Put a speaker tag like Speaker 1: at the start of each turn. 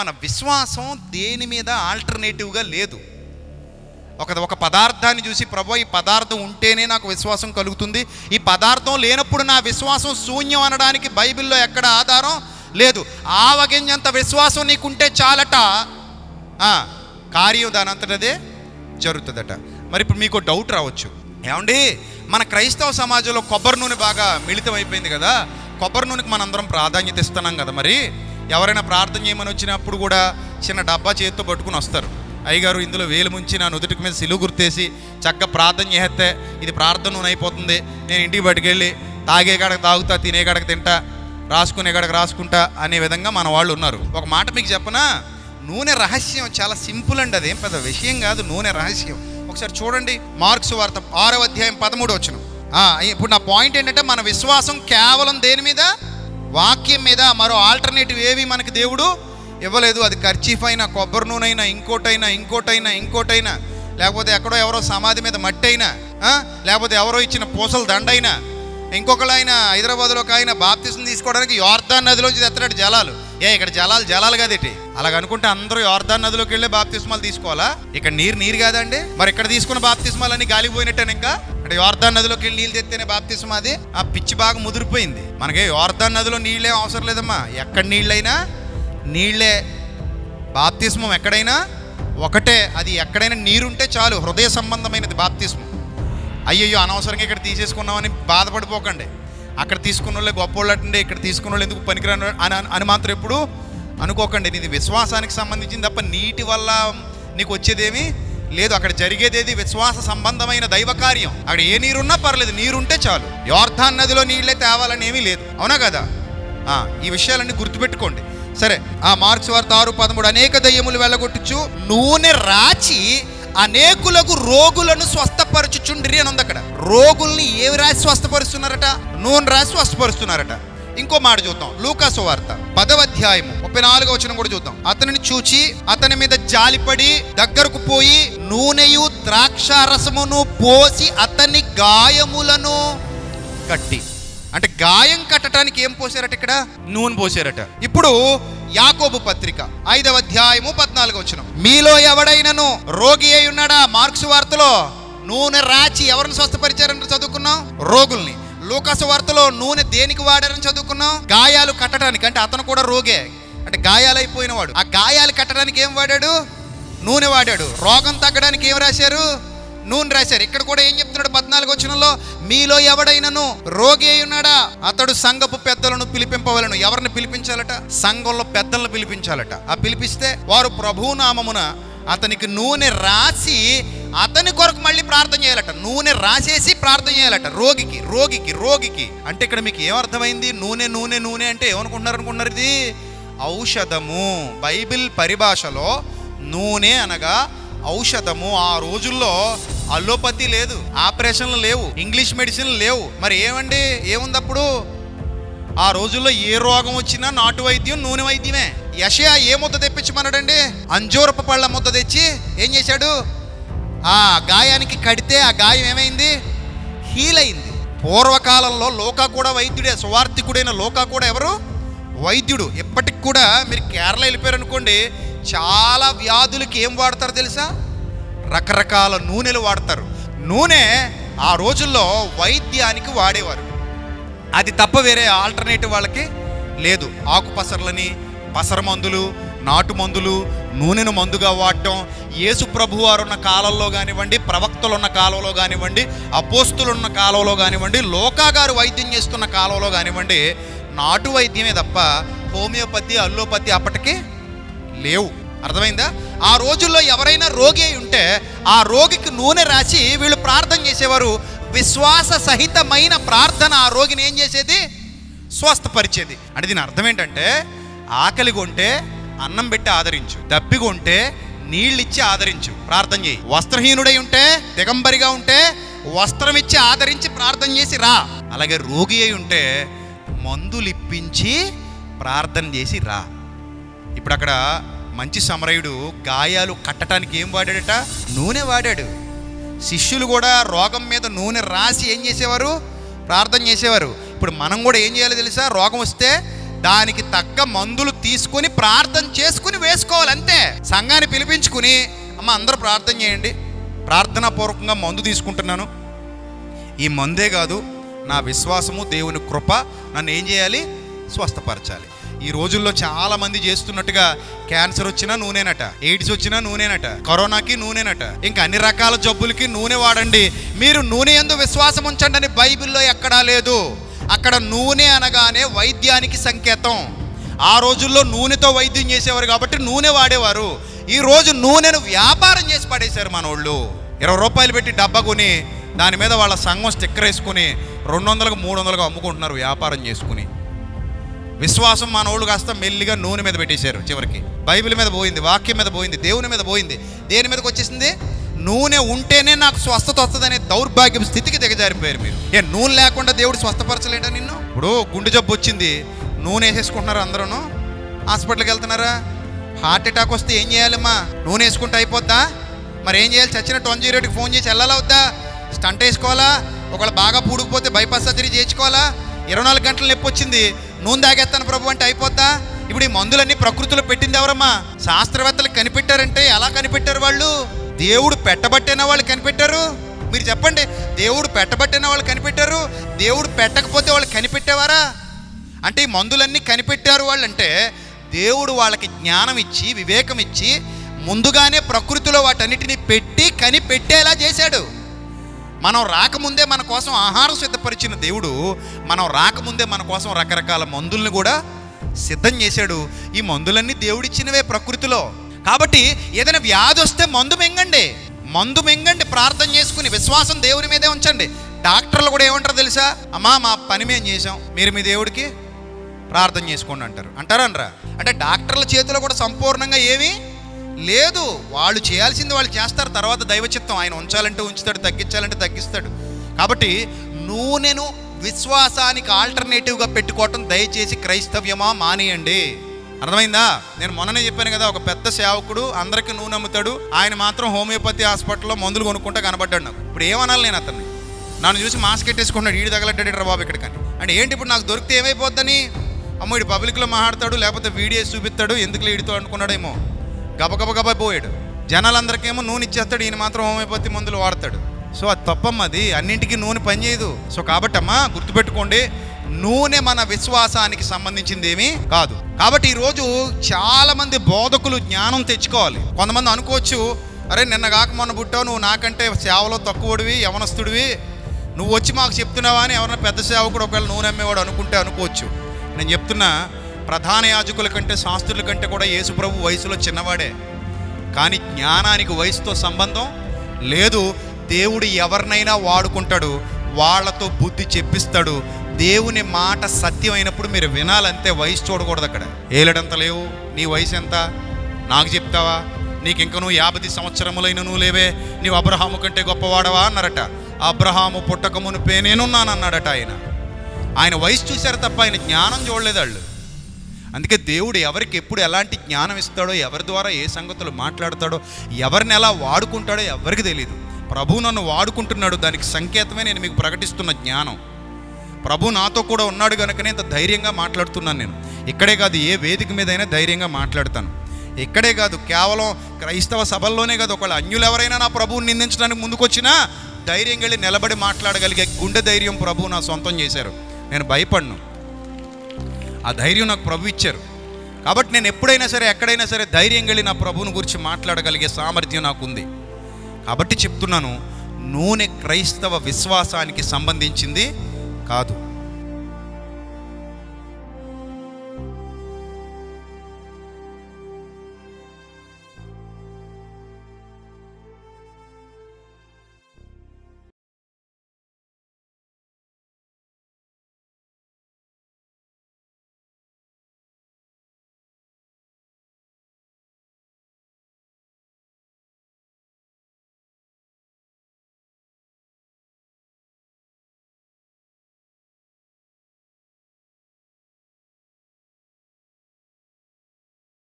Speaker 1: మన విశ్వాసం దేని మీద ఆల్టర్నేటివ్గా లేదు. ఒక ఒక పదార్థాన్ని చూసి ప్రభు ఈ పదార్థం ఉంటేనే నాకు విశ్వాసం కలుగుతుంది. ఈ పదార్థం లేనప్పుడు నా విశ్వాసం శూన్యం అనడానికి బైబిల్లో ఎక్కడ ఆధారం లేదు. ఆవగింజంత విశ్వాసం నీకుంటే చాలట. కార్యం దాని అంతటదే జరుగుతుందట. మరి ఇప్పుడు మీకు డౌట్ రావచ్చు. ఏమండి మన క్రైస్తవ సమాజంలో కొబ్బరి నూనె బాగా మిళితం అయిపోయింది కదా. కొబ్బరి నూనెకి మనందరం ప్రాధాన్యత ఇస్తున్నాం కదా మరి. ఎవరైనా ప్రార్థన చేయమని వచ్చినప్పుడు కూడా చిన్న డబ్బా చేతితో పట్టుకుని వస్తారు. అయ్యగారు ఇందులో వేలు ముంచి నా నుదుటికి మీద సిలువు గుర్తేసి చక్కగా ప్రార్థన చేస్తే ఇది ప్రార్థన నూనె అయిపోతుంది. నేను ఇంటికి పట్టుకెళ్ళి తాగే కాడకు తాగుతా తినే కాడకు తింటా రాసుకునే కాడకు రాసుకుంటా అనే విధంగా మన వాళ్ళు ఉన్నారు. ఒక మాట మీకు చెప్పనా? నూనె రహస్యం చాలా సింపుల్ అండి అదేం పెద్ద విషయం కాదు నూనె రహస్యం. ఒకసారి చూడండి మార్క్స్ వార్త ఆరవ అధ్యాయం పదమూడు వచ్చిన ఇప్పుడు నా పాయింట్ ఏంటంటే మన విశ్వాసం కేవలం దేని మీద? వాక్యం మీద మరో ఆల్టర్నేటివ్ ఏవి మనకి దేవుడు ఇవ్వలేదు. అది ఖర్చీఫ్ అయినా కొబ్బరి నూనె అయినా ఇంకోటైనా ఇంకోటైనా ఇంకోటైనా. లేకపోతే ఎక్కడో ఎవరో సమాధి మీద మట్టి అయినా లేకపోతే ఎవరో ఇచ్చిన పూసల దండైనా. ఇంకొకళ్ళు ఆయన హైదరాబాద్లో ఒక ఆయన బాప్తిసం తీసుకోవడానికి యోర్ధాన్ నదిలోంచి తెత్తడాడు జలాలు. ఏ ఇక్కడ జలాలు జలాలు కాదేటి అలాగ అనుకుంటే అందరూ యోర్ధాన్ నదిలోకి వెళ్ళే బాప్తిస్మాలు తీసుకోవాలా? ఇక్కడ నీరు నీరు కాదండి. మరి ఇక్కడ తీసుకున్న బాప్తిస్మాలన్నీ గాలికి ఇంకా? ఇక్కడ యోర్దాన్ నదిలోకి వెళ్ళి నీళ్ళు తెత్తేనే బాప్తిసం అది. ఆ పిచ్చి బాగా ముదిరిపోయింది. మనకి యోర్దాన్ నదిలో నీళ్ళే అవసరం లేదమ్మా. ఎక్కడ నీళ్ళైనా నీళ్ళే. బాప్తిస్మం ఎక్కడైనా? ఒకటే. అది ఎక్కడైనా నీరుంటే చాలు. హృదయ సంబంధమైనది బాప్తిస్మం. అయ్యయ్యో అనవసరంగా ఇక్కడ తీసేసుకున్నామని బాధపడిపోకండి. అక్కడ తీసుకున్న వాళ్ళే గొప్పోళ్ళు అంటే ఇక్కడ తీసుకున్న వాళ్ళు ఎందుకు పనికిరాను అని అని మాత్రం ఎప్పుడు అనుకోకండి. ఇది విశ్వాసానికి సంబంధించింది తప్ప నీటి వల్ల నీకు వచ్చేదేమి? లేదు అక్కడ జరిగేదేది విశ్వాస సంబంధమైన దైవ కార్యం. అక్కడ ఏ నీరున్నా పర్లేదు నీరుంటే చాలు. యోర్ధాన్ నదిలో నీళ్ళే తేవాలని ఏమీ లేదు. అవునా కదా? ఈ విషయాలన్నీ గుర్తుపెట్టుకోండి. సరే ఆ మార్క్స్ వార్త ఆరు పదమూడు అనేక దయ్యములు వెళ్ళగొట్టుచు నూనె రాచి అనేకులకు రోగులను స్వస్థపరచుచుండ్రి అని ఉంది అక్కడ. రోగుల్ని ఏవి రాసి స్వస్థపరుస్తున్నారట? నూనె రాసి స్వస్థపరుస్తున్నారట. ఇంకో మాట చూద్దాం. లూకాసు వార్త పదవ అధ్యాయము ముప్పై నాలుగో వచనం కూడా చూద్దాం. అతనిని చూచి అతని మీద జాలిపడి దగ్గరకు పోయి నూనెయు ద్రాక్షారసమును పోసి అతని గాయములను కట్టి. అంటే గాయం కట్టడానికి ఏం పోసారట ఇక్కడ? నూనె పోసారట. ఇప్పుడు యాకోబు పత్రిక ఐదవ అధ్యాయము పద్నాలుగు వచ్చిన మీలో ఎవడైనను రోగి అయి ఉన్నాడా? మార్క్స్ వార్తలో నూనె రాచి ఎవరిని స్వస్థపరిచారని చదువుకున్నాం? రోగుల్ని. లూకాసు వార్తలో నూనె దేనికి వాడారని చదువుకున్నాం గాయాలు కట్టడానికి. అంటే అతను కూడా రోగే. అంటే గాయాలైపోయిన వాడు. ఆ గాయాలు కట్టడానికి ఏం వాడాడు? నూనె వాడాడు. రోగం తగ్గడానికి ఏం రాశారు? నూనె రాశారు. ఇక్కడ కూడా ఏం చెప్తున్నాడు పద్నాలుగు వచనంలో? మీలో ఎవడైనను రోగి అయి ఉన్నాడా? అతడు సంఘపు పెద్దలను పిలిపింపవలను. ఎవరిని పిలిపించాలట? సంఘంలో పెద్దలను పిలిపించాలట. ఆ పిలిపిస్తే వారు ప్రభువు నామమున అతనికి నూనె రాసి అతని కొరకు మళ్ళీ ప్రార్థన చేయాలట. నూనె రాసేసి ప్రార్థన చేయాలట. రోగికి రోగికి రోగికి. అంటే ఇక్కడ మీకు ఏమర్థమైంది నూనె నూనె నూనె అంటే ఏమనుకుంటున్నారు అనుకున్నారు ఇది? ఔషధము. బైబిల్ పరిభాషలో నూనె అనగా ఔషధము. ఆ రోజుల్లో అల్లోపతి లేదు ఆపరేషన్లు లేవు ఇంగ్లీష్ మెడిసిన్లు లేవు. మరి ఏమండి? ఏముంది అప్పుడు? ఆ రోజుల్లో ఏ రోగం వచ్చినా నాటు వైద్యం నూనె వైద్యమే. యషయా ఏ ముద్ద తెప్పించమన్నాడండి? అంజూరపు పళ్ళ ముద్ద తెచ్చి ఏం చేశాడు? ఆ గాయానికి కడితే ఆ గాయం ఏమైంది? హీల్ అయింది పూర్వకాలంలో లోకా కూడా వైద్యుడే సువార్థికుడైన లోకా కూడా ఎవరు? వైద్యుడు. ఇప్పటికి కూడా మీరు కేరళ వెళ్ళిపోయారు అనుకోండి చాలా వ్యాధులకి ఏం వాడతారు తెలుసా? రకరకాల నూనెలు వాడతారు. నూనె ఆ రోజుల్లో వైద్యానికి వాడేవారు. అది తప్ప వేరే ఆల్టర్నేటివ్ వాళ్ళకి లేదు. ఆకు పసర్లని పసర మందులు నాటు మందులు నూనెను మందుగా వాడటం యేసు ప్రభు వారు ఉన్న కాలంలో కానివ్వండి ప్రవక్తలు ఉన్న కాలంలో కానివ్వండి అపోస్తులు ఉన్న కాలంలో కానివ్వండి లోకాగారు వైద్యం చేస్తున్న కాలంలో కానివ్వండి నాటు వైద్యమే తప్ప హోమియోపతి అల్లోపతి అప్పటికి లేవు. అర్థమైందా? ఆ రోజుల్లో ఎవరైనా రోగి అయి ఉంటే ఆ రోగికి నూనె రాసి వీళ్ళు ప్రార్థన చేసేవారు. విశ్వాస సహితమైన ప్రార్థన ఆ రోగిని ఏం చేసేది? స్వస్థపరిచేది. అంటే దీని అర్థం ఏంటంటే ఆకలి కొంటే అన్నం పెట్టి ఆదరించు. దప్పికొంటే నీళ్ళిచ్చి ఆదరించు. ప్రార్థన చేయి. వస్త్రహీనుడై ఉంటే దిగంబరిగా ఉంటే వస్త్రం ఇచ్చి ఆదరించి ప్రార్థన చేసి రా. అలాగే రోగి అయి ఉంటే మందులిప్పించి ప్రార్థన చేసి రా. ఇప్పుడు అక్కడ మంచి సమరయుడు గాయాలు కట్టడానికి ఏం వాడాడట? నూనె వాడాడు. శిష్యులు కూడా రోగం మీద నూనె రాసి ఏం చేసేవారు? ప్రార్థన చేసేవారు. ఇప్పుడు మనం కూడా ఏం చేయాలో తెలుసా? రోగం వస్తే దానికి తగ్గ మందులు తీసుకొని ప్రార్థన చేసుకుని వేసుకో సంఘాన్ని పిలిపించుకుని అమ్మ అందరూ ప్రార్థన చేయండి. ప్రార్థనాపూర్వకంగా మందు తీసుకుంటున్నాను. ఈ మందే కాదు నా విశ్వాసము దేవుని కృప నన్ను ఏం చేయాలి? స్వస్థపరచాలి. ఈ రోజుల్లో చాలా మంది చేస్తున్నట్టుగా క్యాన్సర్ వచ్చినా నూనెనట ఎయిడ్స్ వచ్చినా నూనెనట కరోనాకి నూనెనట ఇంకా అన్ని రకాల జబ్బులకి నూనె వాడండి. మీరు నూనె ఎందు విశ్వాసం ఉంచండి అని బైబిల్లో ఎక్కడా లేదు. అక్కడ నూనె అనగానే వైద్యానికి సంకేతం. ఆ రోజుల్లో నూనెతో వైద్యం చేసేవారు కాబట్టి నూనె వాడేవారు. ఈ రోజు నూనెను వ్యాపారం చేసి పడేశారు మనోళ్ళు. ఇరవై రూపాయలు పెట్టి డబ్బా కొని దాని మీద వాళ్ళ సంఘం స్టిక్కర్ వేసుకుని రెండు వందలకు మూడు వందలకు అమ్ముకుంటున్నారు వ్యాపారం చేసుకుని. విశ్వాసం మనోళ్ళు కాస్త మెల్లిగా నూనె మీద పెట్టేశారు చివరికి. బైబిల్ మీద పోయింది వాక్యం మీద పోయింది దేవుని మీద పోయింది. దేని మీదకి వచ్చేసింది? నూనె ఉంటేనే నాకు స్వస్థత వస్తుందనే దౌర్భాగ్యం స్థితికి దిగజారిపోయారు మీరు. ఏ నూనె లేకుండా దేవుడు స్వస్థపరచలేడా నిన్ను? ఇప్పుడు గుండె జబ్బు వచ్చింది. నూనె వేసేసుకుంటున్నారు అందరూ హాస్పిటల్కి వెళ్తున్నారా? హార్ట్ అటాక్ వస్తే ఏం చేయాలమ్మా? నూనె వేసుకుంటే అయిపోద్దా? మరి ఏం చేయాలి? చచ్చిన వన్ జీరో ఫోన్ చేసి వెళ్ళాలా వద్దా? స్టంట్ వేసుకోవాలా? ఒకవేళ బాగా పూడుకుపోతే బైపాస్ సర్జరీ చేయించుకోవాలా? ఇరవై నాలుగు గంటలు నొప్పి వచ్చింది. నూనె తాగేస్తాను ప్రభు అంటే అయిపోద్దా? ఇప్పుడు ఈ మందులన్నీ ప్రకృతిలో పెట్టింది ఎవరమ్మా? శాస్త్రవేత్తలు కనిపెట్టారంటే ఎలా కనిపెట్టారు వాళ్ళు? దేవుడు పెట్టబట్టిన వాళ్ళు కనిపెట్టారు? మీరు చెప్పండి దేవుడు పెట్టబట్టిన వాళ్ళు కనిపెట్టారు? దేవుడు పెట్టకపోతే వాళ్ళు కనిపెట్టేవారా? అంటే ఈ మందులన్నీ కనిపెట్టారు వాళ్ళు అంటే దేవుడు వాళ్ళకి జ్ఞానం ఇచ్చి వివేకం ఇచ్చి ముందుగానే ప్రకృతిలో వాటన్నిటిని పెట్టి కనిపెట్టేలా చేశాడు. మనం రాకముందే మన కోసం ఆహారం సిద్ధపరిచిన దేవుడు మనం రాకముందే మన కోసం రకరకాల మందుల్ని కూడా సిద్ధం చేశాడు. ఈ మందులన్నీ దేవుడిచ్చినవే ప్రకృతిలో. కాబట్టి ఏదైనా వ్యాధి వస్తే మందు మింగండి. మందు మింగండి ప్రార్థన చేసుకుని విశ్వాసం దేవుని మీదే ఉంచండి. డాక్టర్లు కూడా ఏమంటారు తెలుసా? అమ్మా మా పని మేము చేసాం మీరు మీ దేవుడికి ప్రార్థన చేసుకోండి అంటారు. అంటారనరా? అంటే డాక్టర్ల చేతిలో కూడా సంపూర్ణంగా ఏమీ లేదు. వాళ్ళు చేయాల్సింది వాళ్ళు చేస్తారు తర్వాత దైవచిత్తం ఆయన ఉంచాలంటే ఉంచుతాడు తగ్గించాలంటే తగ్గిస్తాడు. కాబట్టి నూనెను విశ్వాసానికి ఆల్టర్నేటివ్గా పెట్టుకోవటం దయచేసి క్రైస్తవ్యమా మానేయండి. అర్థమైందా? నేను మొన్ననే చెప్పాను కదా ఒక పెద్ద సేవకుడు అందరికీ నూనె అమ్ముతాడు ఆయన మాత్రం హోమియోపతి హాస్పిటల్లో మందులు కొనుక్కుంటా కనబడ్డాడు నాకు. ఇప్పుడు ఏమనాలి నేను అతన్ని? నన్ను చూసి మాస్క్ ఎట్టేసుకున్నాడు ఈడు తగలడ్డాడు బాబు ఇక్కడ కానీ అంటే ఏంటి ఇప్పుడు నాకు దొరికితే ఏమైపోద్దని? అమ్మ ఇడు పబ్లిక్లో మాట్లాడతాడు లేకపోతే వీడియోస్ చూపిస్తాడు ఎందుకు ఈడితో అనుకున్నాడేమో గబగబ గబ పోయాడు జనాలందరికేమో నూనె ఇచ్చేస్తాడు ఈయన మాత్రం హోమియోపతి మందులు వాడతాడు. సో అది తప్పమ్మ అది. అన్నింటికీ నూనె పనిచేయదు. సో కాబట్టమ్మా గుర్తుపెట్టుకోండి నూనె మన విశ్వాసానికి సంబంధించింది ఏమీ కాదు. కాబట్టి ఈరోజు చాలా మంది బోధకులు జ్ఞానం తెచ్చుకోవాలి. కొంతమంది అనుకోవచ్చు అరే నిన్న కాక మొన్న పుట్టావు నువ్వు నాకంటే సేవలో తక్కువడివి యవనస్తుడివి నువ్వు వచ్చి మాకు చెప్తున్నావా అని ఎవరైనా పెద్ద సేవకుడు ఒకవేళ నూనె అమ్మేవాడు అనుకుంటే అనుకోవచ్చు. నేను చెప్తున్నా ప్రధాన యాజకుల కంటే శాస్త్రుల కంటే కూడా యేసుప్రభు వయసులో చిన్నవాడే. కానీ జ్ఞానానికి వయసుతో సంబంధం లేదు. దేవుడు ఎవరినైనా వాడుకుంటాడు వాళ్ళతో బుద్ధి చెప్పిస్తాడు దేవుని మాట సత్యమైనప్పుడు మీరు వినాలంతే వయసు చూడకూడదు అక్కడ. ఏలడంత లేవు నీ వయసు ఎంత? నాకు చెప్తావా? నీకు ఇంకా నువ్వు యాభై సంవత్సరములైన నువ్వు లేవే నీవు అబ్రహాము కంటే గొప్పవాడవా అన్నారట. అబ్రహాము పుట్టకమును మునిపే అన్నాడట ఆయన. ఆయన వయసు చూశారు తప్ప ఆయన జ్ఞానం చూడలేదు వాళ్ళు. అందుకే దేవుడు ఎవరికి ఎప్పుడు ఎలాంటి జ్ఞానం ఇస్తాడో ఎవరి ద్వారా ఏ సంగతులు మాట్లాడతాడో ఎవరిని ఎలా వాడుకుంటాడో ఎవరికి తెలియదు ప్రభు నన్ను వాడుకుంటున్నాడు దానికి సంకేతమే నేను మీకు ప్రకటిస్తున్న జ్ఞానం. ప్రభు నాతో కూడా ఉన్నాడు కనుకనే ఇంత ధైర్యంగా మాట్లాడుతున్నాను నేను. ఇక్కడే కాదు ఏ వేదిక మీదైనా ధైర్యంగా మాట్లాడతాను. ఇక్కడే కాదు కేవలం క్రైస్తవ సభల్లోనే కాదు ఒకవేళ అన్యులు ఎవరైనా నా ప్రభువుని నిందించడానికి ముందుకొచ్చినా ధైర్యం వెళ్ళి నిలబడి మాట్లాడగలిగే గుండె ధైర్యం ప్రభు నా సొంతం చేశారు. నేను భయపడ్ను. ఆ ధైర్యం నాకు ప్రభు ఇచ్చారు. కాబట్టి నేను ఎప్పుడైనా సరే ఎక్కడైనా సరే ధైర్యం వెళ్ళి నా ప్రభువుని గురించి మాట్లాడగలిగే సామర్థ్యం నాకు ఉంది కాబట్టి చెప్తున్నాను నూనె క్రైస్తవ విశ్వాసానికి సంబంధించింది కాదు